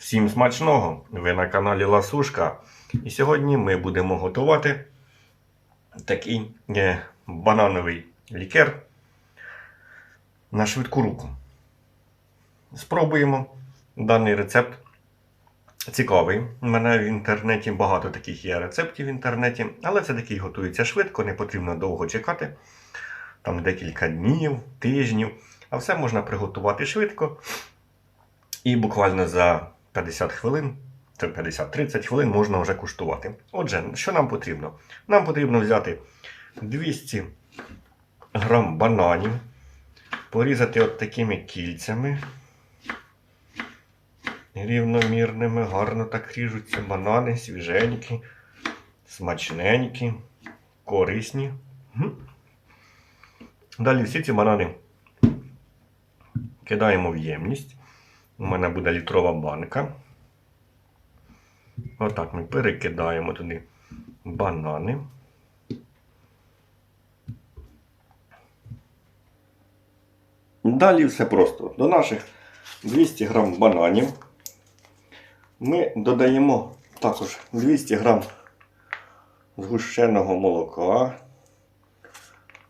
Всім смачного! Ви на каналі Ласушка. І сьогодні ми будемо готувати такий е, банановий лікер на швидку руку. Спробуємо даний рецепт. Цікавий. У мене в інтернеті багато таких є рецептів в інтернеті, але це такий готується швидко, не потрібно довго чекати. Там декілька днів, тижнів. А все можна приготувати швидко. І буквально за 50 хвилин, це 50-30 хвилин можна вже куштувати. Отже, що нам потрібно? Нам потрібно взяти 200 грам бананів, порізати от такими кільцями. Рівномірними, гарно так ріжуться банани, свіженькі, смачненькі, корисні. Далі всі ці банани кидаємо в ємність. У мене буде літрова банка. Отак ми перекидаємо туди банани. Далі все просто. До наших 200 грам бананів ми додаємо також 200 грам згущеного молока.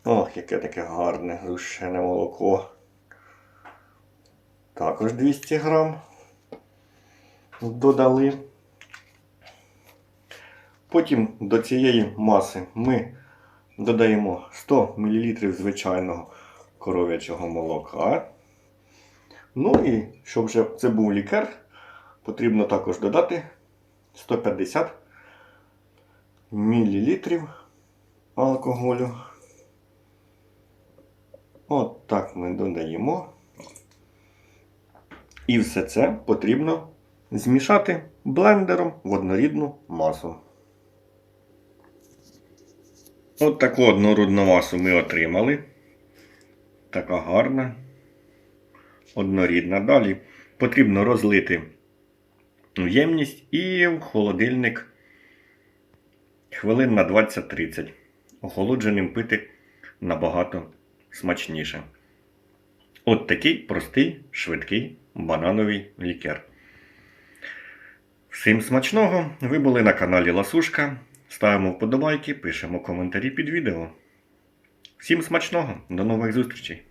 Ох, яке таке гарне згущене молоко. Також 200 грам додали. Потім до цієї маси ми додаємо 100 мл звичайного коров'ячого молока. Ну і щоб вже це був лікер, потрібно також додати 150 мл алкоголю. От так ми додаємо. І все це потрібно змішати блендером в однорідну масу. От таку однорідну масу ми отримали. Така гарна, однорідна. Далі потрібно розлити в ємність і в холодильник хвилин на 20-30. Охолодженим пити набагато смачніше. От такий простий, швидкий банановий лікер. Всім смачного! Ви були на каналі Ласушка. Ставимо вподобайки, пишемо коментарі під відео. Всім смачного! До нових зустрічей!